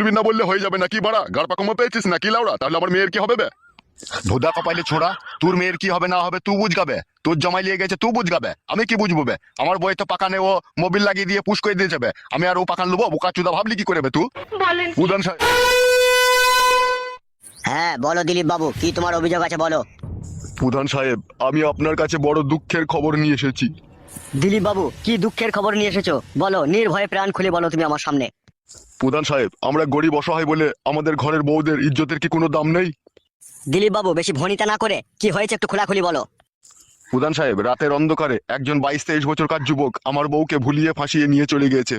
তুলবি না বললে হয়ে যাবে নাকি বাড়া? গাড় পাকমা পেয়েছিস নাকি লাউড়া? তাহলে আমার মেয়ের কি হবে বে? ভোদা কপাইলে ছোড়া তোর মেয়ের কি হবে না হবে তুই বুঝগাবে তোর জমাই লিয়ে গেছে তুই বুঝগাবে আমি কি বুঝব বে? আমার বই তো পাকানে ও মোবিল লাগিয়ে দিয়ে পুশ করে দিয়ে যাবে আমি আর ও পাকান নেব বোকা চুদা ভাবলি কি করে বে তুই উদান হ্যাঁ বলো দিলীপ বাবু কি তোমার অভিযোগ আছে বলো। প্রধান সাহেব আমি আপনার কাছে বড় দুঃখের খবর নিয়ে এসেছি। দিলীপ বাবু কি দুঃখের খবর নিয়ে এসেছ? বলো নির্ভয়ে প্রাণ খুলে বলো তুমি আমার সামনে। প্রধান সাহেব আমরা গরিব অসহায় বলে আমাদের ঘরের বউদের ইজ্জতের কি কোনো দাম নেই? দিলীপ বাবু বেশি ভনিতা না করে কি হয়েছে একটু খোলাখুলি বলো। প্রধান সাহেব রাতের অন্ধকারে একজন বাইশ তেইশ বছরকার যুবক আমার বউকে ভুলিয়ে ফাঁসিয়ে নিয়ে চলে গিয়েছে।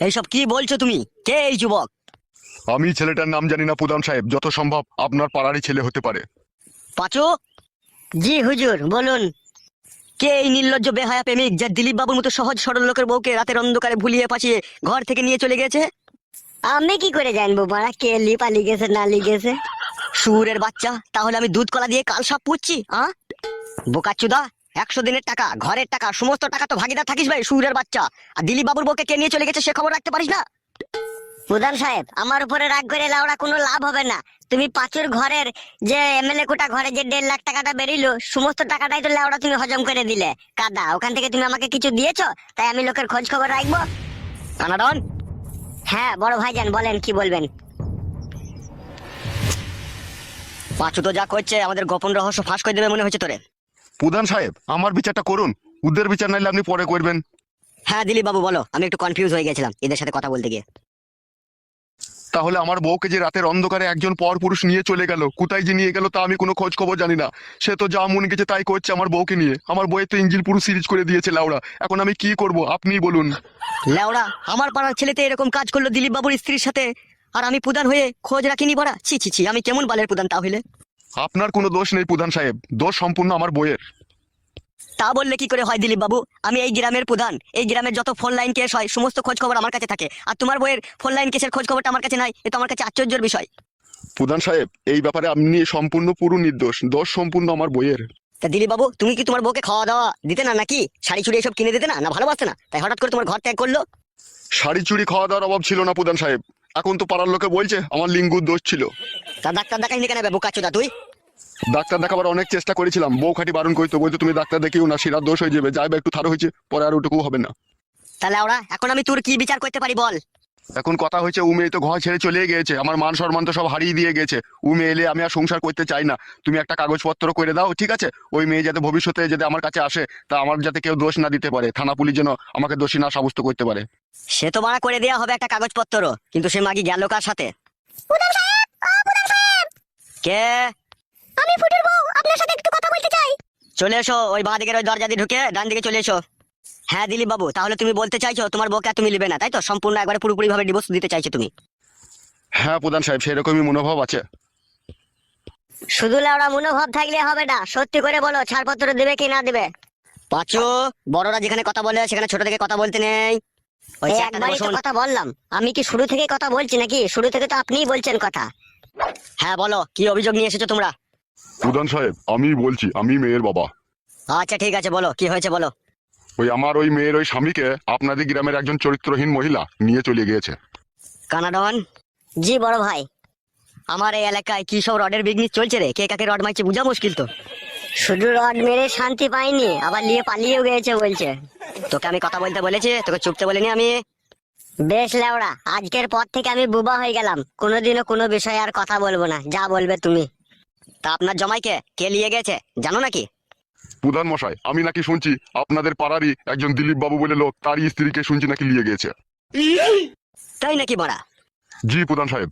এইসব কি বলছো তুমি? কে এই যুবক? আমি ছেলেটার নাম জানি না প্রধান সাহেব যত সম্ভব আপনার পাড়ারই ছেলে হতে পারে। পাঁচু? জি হুজুর বলুন। কে এই নির্লজ্জ বেহায়া প্রেমিক যা দিলীপ বাবুর মতো সহজ সরল লোকের বউকে রাতের অন্ধকারে ভুলিয়ে পাঠিয়ে ঘর থেকে নিয়ে চলে গেছে আমি কি করে জানব মারা কে লিপা লিগেছে না লিগেছে সুরের বাচ্চা তাহলে আমি দুধ কলা দিয়ে কাল সব পুচ্ছি হ্যাঁ বোকাচুদা একশো দিনের টাকা ঘরের টাকা সমস্ত টাকা তো ভাগিদার থাকিস ভাই সুরের বাচ্চা। আর দিলীপ বাবুর বউকে কে নিয়ে চলে গেছে সে খবর রাখতে পারিস না? প্রধান সাহেব আমার উপরে রাগ করে লাউড়া কোনো লাভ হবে না। তুমি পাঁচুর ঘরের যে এমএলএ কোটা ঘরে যে দেড় লাখ টাকাটা বেরিলো সমস্ত টাকাটাই তো লাউড়া তুমি হজম করে দিলে। কাদা ওখান থেকে তুমি আমাকে কিছু দিয়েছ তাই আমি লোকের খোঁজ খবর রাখব। কানাডন হ্যাঁ বড় ভাইজান বলেন কি বলবেন? পাঁচু তো যা করছে আমাদের গোপন রহস্য ফাঁস করে দেবে মনে হচ্ছে তোরে। প্রধান সাহেব আমার বিচারটা করুন। ওদের বিচার নাইলে আপনি পরে করবেন। হ্যাঁ দিলীপ বাবু বলো। আমি একটু কনফিউজ হয়ে গেছিলাম এদের সাথে কথা বলতে গিয়ে। তাহলে আমার বউকে যে রাতের অন্ধকারে একজন পর পুরুষ নিয়ে চলে গেল কোথায় যে নিয়ে গেল তা আমি কোনো খোঁজ খবর জানি না। সে তো যা মন গেছে তাই করছে আমার বউকে নিয়ে। আমার বইয়ের তো ইঞ্জিল পুরো সিরিজ করে দিয়েছে লাউড়া এখন আমি কি করব আপনিই বলুন। লেওড়া আমার পাড়ার ছেলেতে এরকম কাজ করল দিলীপ বাবুর স্ত্রীর সাথে আর আমি প্রধান হয়ে খোঁজ রাখিনি বড়া। ছি ছি ছি আমি কেমন বালের প্রধান তাহলে? আপনার কোনো দোষ নেই প্রধান সাহেব দোষ সম্পূর্ণ আমার বইয়ের তা বললে কি করে হয় দিলীপ বাবু? আমি এই গ্রামের প্রধান। এই গ্রামের যত ফোন লাইন কেস হয় সমস্ত খোঁজ খবর আমার কাছে থাকে। আর তোমার বইয়ের ফোন লাইন কেসের খোঁজ খবরটা আমার কাছে নাই। এটা আমার কাছে আশ্চর্যের বিষয়। প্রধান সাহেব এই ব্যাপারে আপনি সম্পূর্ণ পুরো নির্দোষ। দোষ সম্পূর্ণ আমার বইয়ের। তা দিলীপ বাবু তুমি কি তোমার বউকে খাওয়া দাওয়া দিতে না নাকি? শাড়ি চুড়ি এসব কিনে দিতে না? না ভালোবাসতে না? তাই হঠাৎ করে তোমার ঘর ত্যাগ করল? শাড়ি চুড়ি খাওয়া দাওয়ার অভাব ছিল না প্রধান সাহেব। এখন তো পাড়ার লোকে বলছে আমার লিঙ্গুর দোষ ছিল। তা ডাক্তার দেখাইনি কেন বোকাচোদা তুই? ডাক্তার দেখাবার অনেক চেষ্টা করেছিলাম। বউ খাটি বারণ করতো বলতো তুমি ডাক্তার দেখিও না শিরার দোষ হয়ে যাবে যাইবে একটু থারো হয়েছে পরে আর ওটুকু হবে না। তাহলে ওরা এখন আমি তোর কি বিচার করতে পারি বল? এখন কথা হয়েছে উমে তো ঘর ছেড়ে চলে গিয়েছে আমার মান সম্মান তো সব হারিয়ে দিয়ে গেছে। উমে এলে আমি আর সংসার করতে চাই না। তুমি একটা কাগজপত্র করে দাও ঠিক আছে? ওই মেয়ে যাতে ভবিষ্যতে যাতে আমার কাছে আসে তা আমার যাতে কেউ দোষ না দিতে পারে। থানা পুলিশ যেন আমাকে দোষী না সাব্যস্ত করতে পারে। সে তো মানা করে দেওয়া হবে একটা কাগজপত্র কিন্তু সে মাগি গেল কার সাথে? কে? আমি ফুটুর বউ আপনার সাথে একটু কথা বলতে চাই। চলে এসো ওই বাঁ দিকের ওই দরজা দিয়ে ঢুকে ডান দিকে চলে এসো। হ্যাঁ দিলীপ বাবু তাহলে তুমি বলতে চাইছো তোমার বউকে আর তুমি নিবে না তাই তো? সম্পূর্ণ একবারে পুরোপুরি ভাবে ডিভোর্স দিতে চাইছো তুমি। হ্যাঁ প্রধান সাহেব সেরকমই মনোভাব আছে। শুধু লাউড়া মনোভাব থাকলে হবে না সত্যি করে বলো ছাড়পত্র দেবে কি না দেবে? পাঁচু বড়রা যেখানে কথা বলে সেখানে ছোট থেকে কথা বলতে নেই। ওই একবারই তো কথা বললাম। আমি কি শুরু থেকে কথা বলছি নাকি? শুরু থেকে তো আপনিই বলছেন কথা। হ্যাঁ বলো কি অভিযোগ নিয়ে এসেছ তোমরা? প্রধান সাহেব আমি বলছি আমি মেয়ের বাবা। আচ্ছা ঠিক আছে বলো কি হয়েছে বলো। ওই আমার ওই মেয়ের ওই স্বামীকে আপনাদের গ্রামের একজন চরিত্রহীন মহিলা নিয়ে চলে গিয়েছে। কানাডন জি বড় ভাই। আমার এই এলাকায় কি সব রডের বিজনেস চলছে রে? কে কাকে রড মারছে বোঝা মুশকিল তো। শুধু রড মেরে শান্তি পাইনি আবার নিয়ে পালিয়েও গেছে বলছে। তোকে আমি কথা বলতে বলেছি তোকে চুপতে বলিনি আমি। বেশ লেওড়া আজকের পর থেকে আমি বুবা হয়ে গেলাম। কোনোদিনও কোনো বিষয়ে আর কথা বলব না যা বলবে তুমি। তা আপনার জমাইকে কে নিয়ে গেছে জানো নাকি? প্রধান মশাই আমি নাকি শুনছি আপনাদের পাড়ারই একজন দিলীপ বাবু বলে লোক তারই স্ত্রীকে শুনছি নাকি নিয়ে গিয়েছে তাই নাকি বড়া? জি প্রধান সাহেব।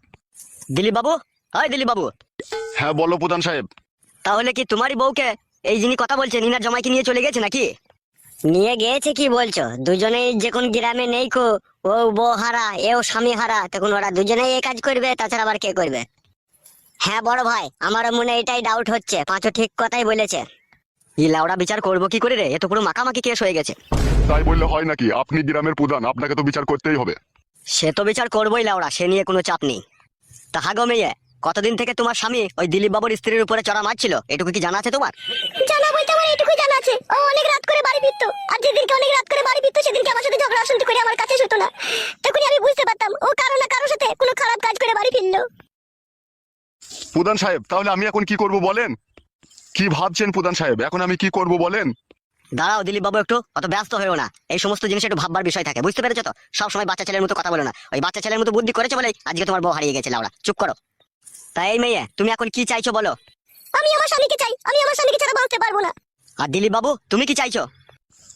দিলীপ বাবু হয় দিলীপ বাবু হ্যাঁ বলো প্রধান সাহেব। তাহলে কি তোমারই বউকে এই যিনি কথা বলছে ইনার জমাইকে নিয়ে চলে গেছে নাকি? নিয়ে গিয়েছে কি বলছো? দুজনেই যে কোন গ্রামে নেই কো ও বউ হারা এও স্বামী হারা তখন ওরা দুজনেই এই কাজ করবে তাছাড়া আবার কে করবে? হ্যাঁ বড় ভাই আমারও মনে এটাই ডাউট হচ্ছে। পাঁচও ঠিক কথাই বলেছে। ই লাউড়া বিচার করব কি করে রে? এ তো পুরো মাখামাখি কেস হয়ে গেছে। তাই বললে হয় নাকি? আপনি গ্রামের প্রধান আপনাকে তো বিচার করতেই হবে। সে তো বিচার করবোই লাউড়া সে নিয়ে কোনো চাপ নেই। তা হাগো মেয়ে কতদিন থেকে তোমার স্বামী ওই দিলীপ বাবুর স্ত্রীর উপরে চড়া মারছিল? এটুকু কি জানা আছে তোমার? জানা বলতে আমার এইটুকু জানা আছে। ও অনেক রাত করে বাড়ি ফিরতো। আর যেদিনকে অনেক রাত করে বাড়ি ফিরতো সেদিনকে আমার সাথে ঝগড়া অশান্তি করে আমার কাছে শুতো না। তখনই আমি বুঝতে পারতাম ও কারও না কারোর সাথে কোনো খারাপ কাজ করে বাড়ি ফিরলো। প্রধান সাহেব তাহলে আমি এখন কি করব বলেন? কি ভাবছেন প্রধান সাহেব? এখন আমি কি করব বলেন? দাঁড়াও দিলীপ বাবু একটু অত ব্যস্ত হয়েও না। এই সমস্ত জিনিস একটু ভাববার বিষয় থাকে বুঝতে পেরেছ তো? সব সময় বাচ্চা ছেলের মতো কথা বলো না। ওই বাচ্চা ছেলের মতো বুদ্ধি করেছে বলে আজকে তোমার বউ হারিয়ে গেছে লাউড়া। চুপ করো। তাই এই মেয়ে তুমি এখন কি চাইছো বলো? আমি আমার স্বামীকে চাই আমি আমার স্বামীকে ছাড়া বাঁচতে পারব না। আর দিলীপ বাবু তুমি কি চাইছো?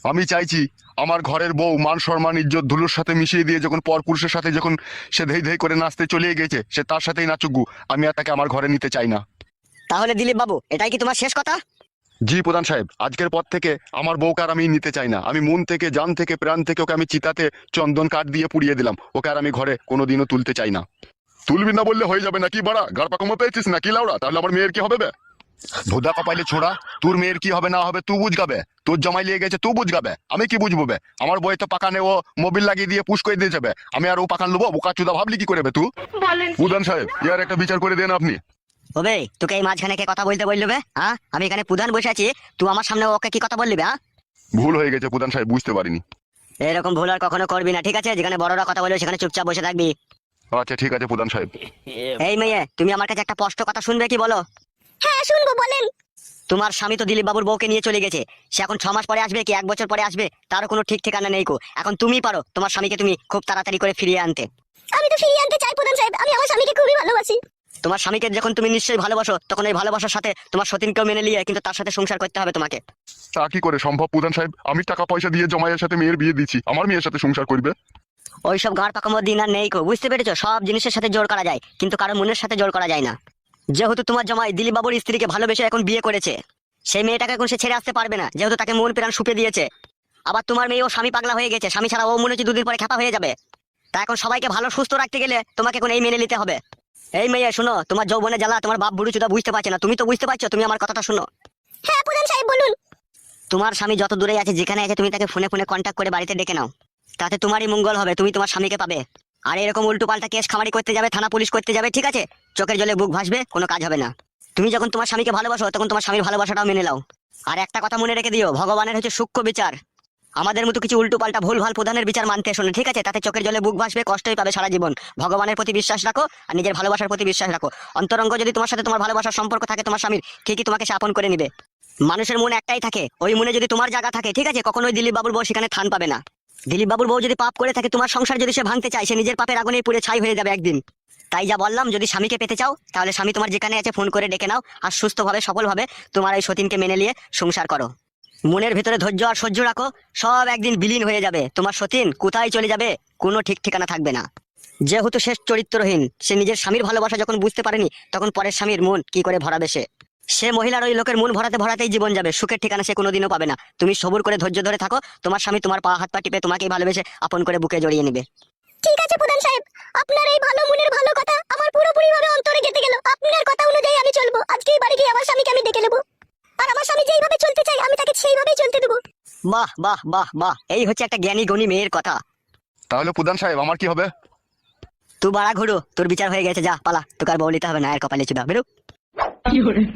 আমি চাইছি আমার ঘরের বউ মান সম্মান ইজ্জত ধুলোর সাথে মিশিয়ে দিয়ে যখন পর পুরুষের সাথে যখন সে ধেই ধেই করে নাচতে চলে গেছে সে তার সাথেই নাচুকু আমি আর তাকে আমার ঘরে নিতে চাই না। তাহলে দিলীপ বাবু এটাই কি তোমার শেষ কথা? জি প্রধান সাহেব আজকের পর থেকে আমার বউকে আর আমি নিতে চাই না। আমি মন থেকে জান থেকে প্রাণ থেকে ওকে আমি চিতাতে চন্দন কাঠ দিয়ে পুড়িয়ে দিলাম। ওকে আর আমি ঘরে কোনোদিনও তুলতে চাই না। তুলবি না বললে হয়ে যাবে নাকি বাড়া? গাড় পাকামো পেয়েছিস নাকি লাউড়া? তাহলে আমার মেয়ের কি হবে বে? ভোদা কপাইলে ছোড়া তোর মেয়ের কি হবে না হবে তুই বুঝগাবে। তোর জমাই লিয়ে গেছে তুই বুঝগাবে। আমি কি বুঝব বে? আমার বই তো পাকানে ও মোবিল লাগিয়ে দিয়ে পুশ করে দিয়ে যাবে আমি আর ও পাকান লবো বোকা চুদা ভাবলি কি করে বে তুই প্রধান সাহেব ইয়ার একটা বিচার করে দেন আপনি। ওবে তোকে এই মাঝখানে কে কথা বলতে বলল বে হ্যাঁ আমি এখানে প্রধান বসে আছি তুই আমার সামনে ওকে কি কথা বললি বে হ্যাঁ ভুল হয়ে গেছে প্রধান সাহেব বুঝতে পারিনি। এরকম ভুল আর কখনো করবি না ঠিক আছে? যেখানে বড়রা কথা বলবে সেখানে চুপচাপ বসে থাকবি। আচ্ছা ঠিক আছে প্রধান সাহেব। এই মেয়ে তুমি আমার কাছে একটা স্পষ্ট কথা শুনবে কি বলো? হ্যাঁ শুনব বলেন। তোমার স্বামী তো দিলীপ বাবুর বউকে নিয়ে চলে গেছে। সে এখন ছ মাস পরে আসবে কি এক বছর পরে আসবে? তারও কোনো ঠিক ঠিকানা নেই কো। এখন তুমি পারো তোমার স্বামীকে তুমি খুব তাড়াতাড়ি করে ফিরিয়ে আনতে। আমি তো ফিরিয়ে আনতে চাই প্রধান সাহেব। আমি আমার স্বামীকে খুবই ভালোবাসি। তোমার স্বামীকে যখন তুমি নিশ্চয়ই ভালোবাসো তখন এই ভালোবাসার সাথে তোমার সতীনকেও মেনে নিয়ে কিন্তু তার সাথে সংসার করতে হবে তোমাকে। তা কি করে সম্ভব প্রধান সাহেব? আমি টাকা পয়সা দিয়ে জমাইয়ের সাথে মেয়ের বিয়ে দিচ্ছি। আমার মেয়ের সাথে সংসার করবে? ওইসব গাঁড় পাকামো দিন আর নেই কো। বুঝতে পেরেছ? সব জিনিসের সাথে জোর করা যায় কিন্তু কারও মনের সাথে জোর করা যায় না। যেহেতু তোমার জামাই দিলীপ বাবুর স্ত্রীকে ভালোবেসে এখন বিয়ে করেছে সেই মেয়েটাকে এখন সে ছেড়ে আসতে পারবে না যেহেতু তাকে মন প্রাণ সুপে দিয়েছে। আবার তোমার মেয়ে ও স্বামী পাগলা হয়ে গেছে স্বামী ছাড়া ও মনে হচ্ছে দুদিন পরে খাপা হয়ে যাবে তা এখন সবাইকে ভালো সুস্থ রাখতে গেলে তোমাকে এখন এই মেনে নিতে হবে। এই মেয়ে শোনো তোমার যৌবনে জ্বালা তোমার বাপ বুড়ি চুদা বুঝতে পারছে না তুমি তো বুঝতে পারছ তুমি আমার কথাটা শোনো। হ্যাঁ প্রধান সাহেব বলুন। তোমার স্বামী যত দূরে আছে যেখানে আছে তুমি তাকে ফোনে ফোনে কন্ট্যাক্ট করে বাড়িতে ডেকে নাও। তাতে তোমারই মঙ্গল হবে তুমি তোমার স্বামীকে পাবে। আর এরকম উল্টো পাল্টা কেস খামারি করতে যাবে, থানা পুলিশ করতে যাবে, ঠিক আছে? চোখের জলে বুক ভাসবে, কোনো কাজ হবে না। তুমি যখন তোমার স্বামীকে ভালোবাসো, তখন তোমার স্বামীর ভালোবাসাটাও মেনে নাও। আর একটা কথা মনে রেখে দিও, ভগবানের হচ্ছে সূক্ষ্ম বিচার। আমাদের মতো কিছু উল্টো পাল্টা ভুল ভালো প্রধানের বিচার মানতে শোনে ঠিক আছে? তাতে চোখের জলে বুক ভাসবে, কষ্টই পাবে সারা জীবন। ভগবানের প্রতি বিশ্বাস রাখো আর নিজের ভালোবাসার প্রতি বিশ্বাস রাখো। অন্তরঙ্গ যদি তোমার সাথে তোমার ভালোবাসার সম্পর্ক থাকে, তোমার স্বামীর, ঠিকই তোমাকে সে আপন করে নিবে। মানুষের মন একটাই থাকে, ওই মনে যদি তোমার জায়গা থাকে, ঠিক আছে? কখনোই দিলীপ বাবুর বউ সেখানে থান পাবে না। দিলীপ বাবুর বউ যদি পাপ করে থাকে, তোমার সংসার যদি সে ভাঙতে চায়, সে নিজের পাপের আগুনে পুড়ে ছাই হয়ে যাবে একদিন। তাই যা বললাম, যদি স্বামীকে পেতে চাও, তাহলে স্বামী তোমার যেখানে আছে ফোন করে ডেকে নাও আর সুস্থভাবে সফলভাবে তোমার এই সতীনকে মেনে নিয়ে সংসার করো। মনের ভিতরে ধৈর্য আর সহ্য রাখো, সব একদিন বিলীন হয়ে যাবে। তোমার সতীন কোথায় চলে যাবে, কোনো ঠিক ঠিকানা থাকবে না। যেহেতু শেষ চরিত্রহীন, সে নিজের স্বামীর ভালোবাসা যখন বুঝতে পারেনি, তখন পরের স্বামীর মন কি করে ভরাবে সে? সে মহিলার ওই লোকের মন ভরাতে ভরাতেই জীবন যাবে। সুখের ঠিকানা সে কোনোদিনও পাবে না। তুমি সবুর করে ধৈর্য ধরে থাকো। তোমার স্বামী তোমার পা হাত পা টিপে তোমাকেই ভালোবেসে আপন করে বুকে জড়িয়ে নেবে। ঠিক আছে প্রধান সাহেব আপনার এই ভালো মনের ভালো কথা আমার পুরোপুরি ভাবে অন্তরে গেতে গেল। আপনার কথা অনুযায়ী আমি চলবো। আজকেই বাড়ি গিয়ে আমার স্বামীকে আমি ডেকে নেব। আর আমার স্বামী যেইভাবে চলতে চাই আমি তাকে সেইভাবেই চলতে দেবো। বাহ বাহ বাহ বাহ। এই হচ্ছে একটা জ্ঞানী গুণী মেয়ের কথা। তাহলে প্রধান সাহেব আমার কি হবে? তুই বাড়া ঘুরো তোর বিচার হয়ে গেছে যা পালা। তোকে আর বউ নিতে হবে না এর কপালে চুদা। বেরো। 有人。